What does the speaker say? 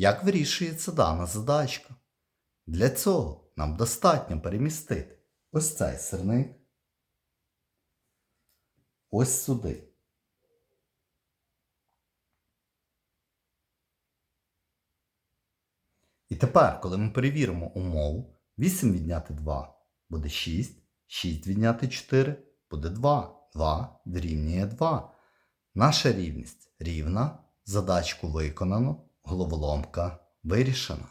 Як вирішується дана задачка? Для цього нам достатньо перемістити ось цей сирник ось сюди. І тепер, коли ми перевіримо умову, 8 відняти 2 буде 6, 6 відняти 4 буде 2, 2 дорівнює 2. Наша рівність рівна, задачку виконано, головоломка вирішена.